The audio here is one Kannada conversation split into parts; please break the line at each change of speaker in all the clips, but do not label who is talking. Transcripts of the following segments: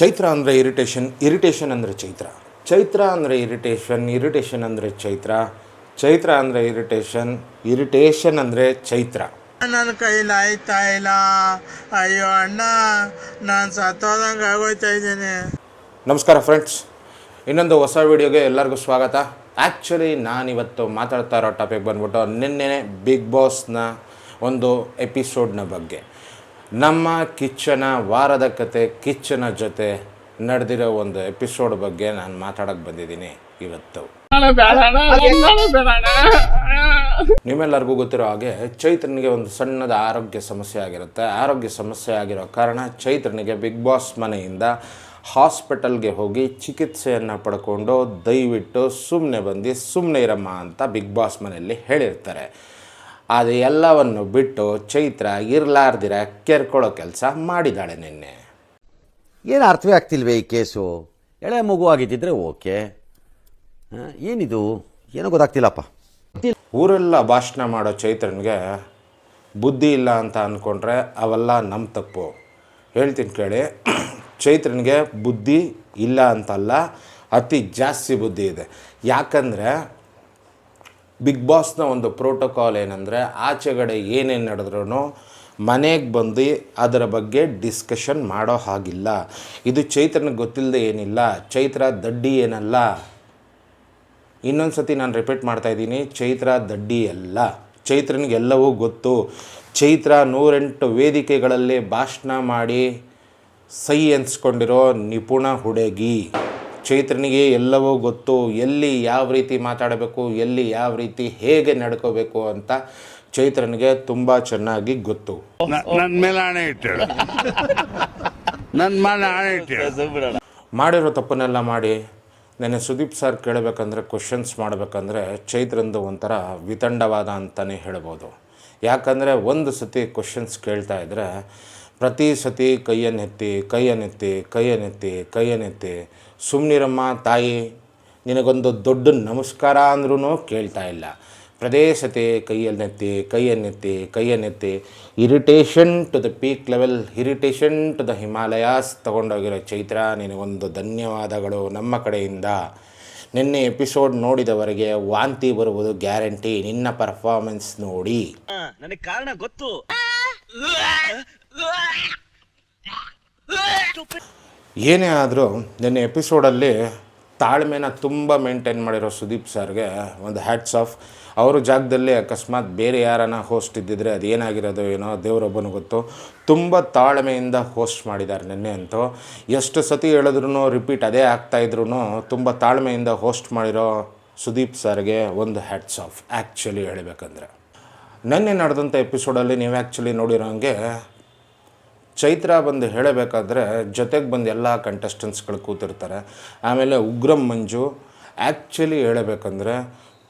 ಚೈತ್ರ ಅಂದರೆ ಇರಿಟೇಷನ್ ಇರಿಟೇಷನ್ ಅಂದರೆ ಚೈತ್ರ. ಚೈತ್ರ ಅಂದರೆ ಇರಿಟೇಷನ್ ಇರಿಟೇಷನ್ ಅಂದರೆ ಚೈತ್ರ. ಚೈತ್ರ ಅಂದರೆ ಇರಿಟೇಷನ್ ಇರಿಟೇಷನ್ ಅಂದರೆ ಚೈತ್ರ.
ನನ್ನ ಕೈಲಿ ಆಯ್ತಾ ಇಲ್ಲ? ಅಯ್ಯೋ ಅಣ್ಣ ನಾನು ಸತ್ತೋದಂಗೆ ಆಗೋಯ್ತಾ ಇದ್ದೀನಿ.
ನಮಸ್ಕಾರ ಫ್ರೆಂಡ್ಸ್ ಇನ್ನೊಂದು ಹೊಸ ವಿಡಿಯೋಗೆ ಎಲ್ಲರಿಗೂ ಸ್ವಾಗತ. ಆ್ಯಕ್ಚುಲಿ ನಾನಿವತ್ತು ಮಾತಾಡ್ತಾ ಇರೋ ಟಾಪಿಕ್ ಬಂದ್ಬಿಟ್ಟು ನಿನ್ನೆ ಬಿಗ್ ಬಾಸ್ನ ಒಂದು ಎಪಿಸೋಡ್ನ ಬಗ್ಗೆ. ನಮ್ಮ ಕಿಚ್ಚನ ವಾರದ ಕತೆ, ಕಿಚ್ಚನ ಜೊತೆ ನಡೆದಿರೋ ಒಂದು ಎಪಿಸೋಡ್ ಬಗ್ಗೆ ನಾನು ಮಾತಾಡಕ್ಕೆ ಬಂದಿದ್ದೀನಿ ಇವತ್ತು. ನಿಮ್ಮೆಲ್ಲರಿಗೂ ಗೊತ್ತಿರೋ ಹಾಗೆ ಚೈತ್ರನಿಗೆ ಒಂದು ಸಣ್ಣದ ಆರೋಗ್ಯ ಸಮಸ್ಯೆ ಆಗಿರುತ್ತೆ. ಆರೋಗ್ಯ ಸಮಸ್ಯೆ ಆಗಿರೋ ಕಾರಣ ಚೈತ್ರನಿಗೆ ಬಿಗ್ ಬಾಸ್ ಮನೆಯಿಂದ ಹಾಸ್ಪಿಟಲ್ಗೆ ಹೋಗಿ ಚಿಕಿತ್ಸೆಯನ್ನು ಪಡ್ಕೊಂಡು ದಯವಿಟ್ಟು ಸುಮ್ಮನೆ ಬಂದು ಸುಮ್ಮನೆ ಇರಮ್ಮ ಅಂತ ಬಿಗ್ ಬಾಸ್ ಮನೆಯಲ್ಲಿ ಹೇಳಿರ್ತಾರೆ. ಅದು ಎಲ್ಲವನ್ನು ಬಿಟ್ಟು ಚೈತ್ರ ಇರಲಾರ್ದಿರ ಕೆರ್ಕೊಳ್ಳೋ ಕೆಲಸ ಮಾಡಿದ್ದಾಳೆ ನಿನ್ನೆ.
ಏನು ಅರ್ಥವೇ ಆಗ್ತಿಲ್ವೇ ಈ ಕೇಸು? ಎಳೆ ಮಗು ಆಗಿದ್ದಿದ್ರೆ ಓಕೆ. ಏನಿದು? ಏನೋ ಗೊತ್ತಾಗ್ತಿಲ್ಲಪ್ಪ.
ಊರೆಲ್ಲ ಭಾಷಣ ಮಾಡೋ ಚೈತ್ರನಿಗೆ ಬುದ್ಧಿ ಇಲ್ಲ ಅಂತ ಅಂದ್ಕೊಂಡ್ರೆ ಅವೆಲ್ಲ ನಮ್ಮ ತಪ್ಪು. ಹೇಳ್ತೀನಿ ಕೇಳಿ ಚೈತ್ರನಿಗೆ ಬುದ್ಧಿ ಇಲ್ಲ ಅಂತಲ್ಲ ಅತಿ ಜಾಸ್ತಿ ಬುದ್ಧಿ ಇದೆ. ಯಾಕಂದರೆ ಬಿಗ್ ಬಾಸ್ನ ಒಂದು ಪ್ರೋಟೋಕಾಲ್ ಏನಂದರೆ ಆಚೆಗಡೆ ಏನೇನು ನಡೆದ್ರೂ ಮನೆಗೆ ಬಂದು ಅದರ ಬಗ್ಗೆ ಡಿಸ್ಕಷನ್ ಮಾಡೋ ಹಾಗಿಲ್ಲ. ಇದು ಚೈತ್ರನಿಗೆ ಗೊತ್ತಿಲ್ಲದೆ ಏನಿಲ್ಲ. ಚೈತ್ರ ದಡ್ಡಿ ಏನಲ್ಲ. ಇನ್ನೊಂದು ಸತಿ ನಾನು ರಿಪೀಟ್ ಮಾಡ್ತಾ ಇದ್ದೀನಿ, ಚೈತ್ರ ದಡ್ಡಿ ಅಲ್ಲ. ಚೈತ್ರನಿಗೆಲ್ಲವೂ ಗೊತ್ತು. ಚೈತ್ರ ನೂರೆಂಟು ವೇದಿಕೆಗಳಲ್ಲಿ ಭಾಷಣ ಮಾಡಿ ಸೈ ಎನ್ಸ್ಕೊಂಡಿರೋ ನಿಪುಣ ಹುಡುಗಿ. ಚೈತ್ರನಿಗೆ ಎಲ್ಲವೂ ಗೊತ್ತು ಎಲ್ಲಿ ಯಾವ ರೀತಿ ಮಾತಾಡಬೇಕು ಎಲ್ಲಿ ಯಾವ ರೀತಿ ಹೇಗೆ ನಡ್ಕೋಬೇಕು ಅಂತ ಚೈತ್ರನಿಗೆ ತುಂಬ ಚೆನ್ನಾಗಿ ಗೊತ್ತು.
ನನ್ನ ಮೇಲೆ ಇಟ್ಟಳು ನನ್ನ ಮೇಲೆ ಇಟ್ಟಳು
ಮಾಡಿರೋ ತಪ್ಪನ್ನೆಲ್ಲ ಮಾಡಿ ನೆನೆ ಸುದೀಪ್ ಸರ್ ಕೇಳಬೇಕಂದ್ರೆ ಕ್ವಶನ್ಸ್ ಮಾಡಬೇಕಂದ್ರೆ ಚೈತ್ರಂದು ಒಂಥರ ವಿತಂಡವಾದ ಅಂತಲೇ ಹೇಳ್ಬೋದು. ಯಾಕಂದರೆ ಒಂದು ಸತಿ ಕ್ವಶನ್ಸ್ ಕೇಳ್ತಾ ಇದ್ದರೆ ಪ್ರತಿ ಸತಿ ಕೈಯನ್ನೆತ್ತಿ ಕೈಯನ್ನೆತ್ತಿ ಕೈಯನ್ನೆತ್ತಿ ಕೈಯನ್ನೆತ್ತಿ. ಸುಮ್ಮನಿರಮ್ಮ ತಾಯಿ ನಿನಗೊಂದು ದೊಡ್ಡ ನಮಸ್ಕಾರ ಅಂದ್ರೂ ಕೇಳ್ತಾ ಇಲ್ಲ. ಪ್ರದೇ ಸತಿ ಕೈಯನ್ನೆತ್ತಿ ಕೈಯನ್ನೆತ್ತಿ ಕೈಯನ್ನೆತ್ತಿ. Irritation to the peak level irritation to the Himalayas ತಗೊಂಡೋಗಿರೋ Chaitra ನಿನಗೊಂದು ಧನ್ಯವಾದಗಳು ನಮ್ಮ ಕಡೆಯಿಂದ. ನಿನ್ನೆ ಎಪಿಸೋಡ್ ನೋಡಿದವರಿಗೆ ವಾಂತಿ ಬರುವುದು ಗ್ಯಾರಂಟಿ ನಿನ್ನ ಪರ್ಫಾರ್ಮೆನ್ಸ್ ನೋಡಿ.
ನನಗೆ ಕಾರಣ ಗೊತ್ತು.
ಏನೇ ಆದರೂ ನಿನ್ನೆ ಎಪಿಸೋಡಲ್ಲಿ ತಾಳ್ಮೆನ ತುಂಬ ಮೇಂಟೈನ್ ಮಾಡಿರೋ ಸುದೀಪ್ ಸರ್ಗೆ ಒಂದು ಹ್ಯಾಟ್ಸ್ ಆಫ್ ಅವರು ಜಾಗದಲ್ಲಿ ಅಕಸ್ಮಾತ್ ಬೇರೆ ಯಾರನ್ನ ಹೋಸ್ಟ್ ಇದ್ದಿದ್ರೆ ಅದೇನಾಗಿರೋದು ಏನೋ ದೇವರೊಬ್ಬನು ಗೊತ್ತು. ತುಂಬ ತಾಳ್ಮೆಯಿಂದ ಹೋಸ್ಟ್ ಮಾಡಿದ್ದಾರೆ ನಿನ್ನೆ ಅಂತೂ. ಎಷ್ಟು ಸತಿ ಹೇಳಿದ್ರು ರಿಪೀಟ್ ಅದೇ ಆಗ್ತಾಯಿದ್ರು ತುಂಬ ತಾಳ್ಮೆಯಿಂದ ಹೋಸ್ಟ್ ಮಾಡಿರೋ ಸುದೀಪ್ ಸರ್ಗೆ ಒಂದು ಹ್ಯಾಟ್ಸ್ ಆಫ್ ಆ್ಯಕ್ಚುಲಿ ಹೇಳಬೇಕಂದ್ರೆ. ನಿನ್ನೆ ನಡೆದಂಥ ಎಪಿಸೋಡಲ್ಲಿ ನೀವು ಆ್ಯಕ್ಚುಲಿ ನೋಡಿರೋ ಹಂಗೆ ಚೈತ್ರ ಬಂದು ಹೇಳಬೇಕಾದ್ರೆ ಜೊತೆಗೆ ಬಂದು ಎಲ್ಲ ಕಂಟೆಸ್ಟೆಂಟ್ಸ್ಗಳು ಕೂತಿರ್ತಾರೆ. ಆಮೇಲೆ ಉಗ್ರಂ ಮಂಜು ಆ್ಯಕ್ಚುಲಿ ಹೇಳಬೇಕಂದ್ರೆ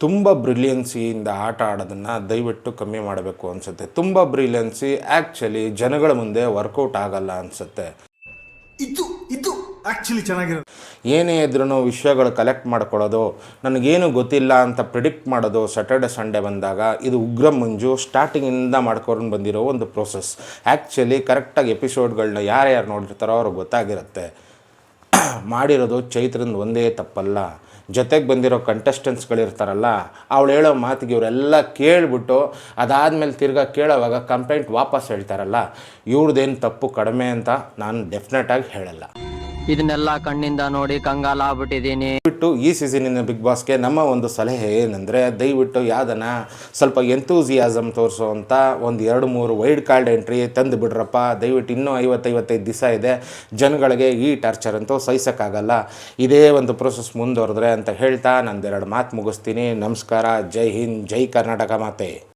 ತುಂಬ ಬ್ರಿಲಿಯನ್ಸಿಯಿಂದ ಆಟ ಆಡೋದನ್ನು ದಯವಿಟ್ಟು ಕಮ್ಮಿ ಮಾಡಬೇಕು ಅನಿಸುತ್ತೆ. ತುಂಬ ಬ್ರಿಲಿಯನ್ಸಿ ಆ್ಯಕ್ಚುಲಿ ಜನಗಳ ಮುಂದೆ ವರ್ಕೌಟ್ ಆಗಲ್ಲ ಅನಿಸುತ್ತೆ.
ಇದು ಇದು ಆಕ್ಚುಲಿ ಚೆನ್ನಾಗಿರೋದು.
ಏನೇ ಇದ್ರೂ ವಿಷಯಗಳು ಕಲೆಕ್ಟ್ ಮಾಡ್ಕೊಳ್ಳೋದು, ನನಗೇನು ಗೊತ್ತಿಲ್ಲ ಅಂತ ಪ್ರಿಡಿಕ್ಟ್ ಮಾಡೋದು ಸಾಟರ್ಡೆ ಸಂಡೇ ಬಂದಾಗ ಇದು ಉಗ್ರ ಮುಂಜು ಸ್ಟಾರ್ಟಿಂಗಿಂದ ಮಾಡ್ಕೊಂಡು ಬಂದಿರೋ ಒಂದು ಪ್ರೋಸೆಸ್ ಆ್ಯಕ್ಚುಲಿ ಕರೆಕ್ಟಾಗಿ ಎಪಿಸೋಡ್ಗಳನ್ನ ಯಾರ್ಯಾರು ನೋಡಿರ್ತಾರೋ ಅವ್ರಿಗೆ ಗೊತ್ತಾಗಿರುತ್ತೆ. ಮಾಡಿರೋದು ಚೈತ್ರಂದು ಒಂದೇ ತಪ್ಪಲ್ಲ. ಜೊತೆಗೆ ಬಂದಿರೋ ಕಂಟೆಸ್ಟೆಂಟ್ಸ್ಗಳಿರ್ತಾರಲ್ಲ ಅವಳು ಹೇಳೋ ಮಾತಿಗೆ ಇವರೆಲ್ಲ ಕೇಳಿಬಿಟ್ಟು ಅದಾದಮೇಲೆ ತಿರ್ಗಾ ಕೇಳೋವಾಗ ಕಂಪ್ಲೇಂಟ್ ವಾಪಸ್ ಹೇಳ್ತಾರಲ್ಲ ಇವ್ರದ್ದೇನು ತಪ್ಪು ಕಡಿಮೆ ಅಂತ ನಾನು ಡೆಫಿನೆಟಾಗಿ ಹೇಳಲ್ಲ.
ಇದನ್ನೆಲ್ಲ ಕಣ್ಣಿಂದ ನೋಡಿ ಕಂಗಾಲ ಕಂಗಾಲಾಗ್ಬಿಟ್ಟಿದೀನಿ
ಬಿಟ್ಟು ಈ ಸೀಸನಿನ ಬಿಗ್ ಬಾಸ್ಗೆ ನಮ್ಮ ಒಂದು ಸಲಹೆ ಏನಂದರೆ, ದಯವಿಟ್ಟು ಯಾವ್ದನ್ನ ಸ್ವಲ್ಪ ಎಂತೂಸಿಯಾಸಮ್ ತೋರಿಸುವಂಥ ಒಂದು ಎರಡು ಮೂರು ವೈಡ್ ಕಾರ್ಡ್ ಎಂಟ್ರಿ ತಂದು ಬಿಡ್ರಪ್ಪ. ದಯವಿಟ್ಟು ಇನ್ನೂ ಐವತ್ತೈವತ್ತೈದು ದಿವಸ ಇದೆ. ಜನಗಳಿಗೆ ಈ ಟಾರ್ಚರ್ ಅಂತೂ ಸಹಿಸೋಕ್ಕಾಗಲ್ಲ. ಇದೇ ಒಂದು ಪ್ರೊಸೆಸ್ ಮುಂದುವರೆದ್ರೆ ಅಂತ ಹೇಳ್ತಾ ನಂದೆರಡು ಮಾತು ಮುಗಿಸ್ತೀನಿ. ನಮಸ್ಕಾರ. ಜೈ ಹಿಂದ್, ಜೈ ಕರ್ನಾಟಕ ಮಾತೆ.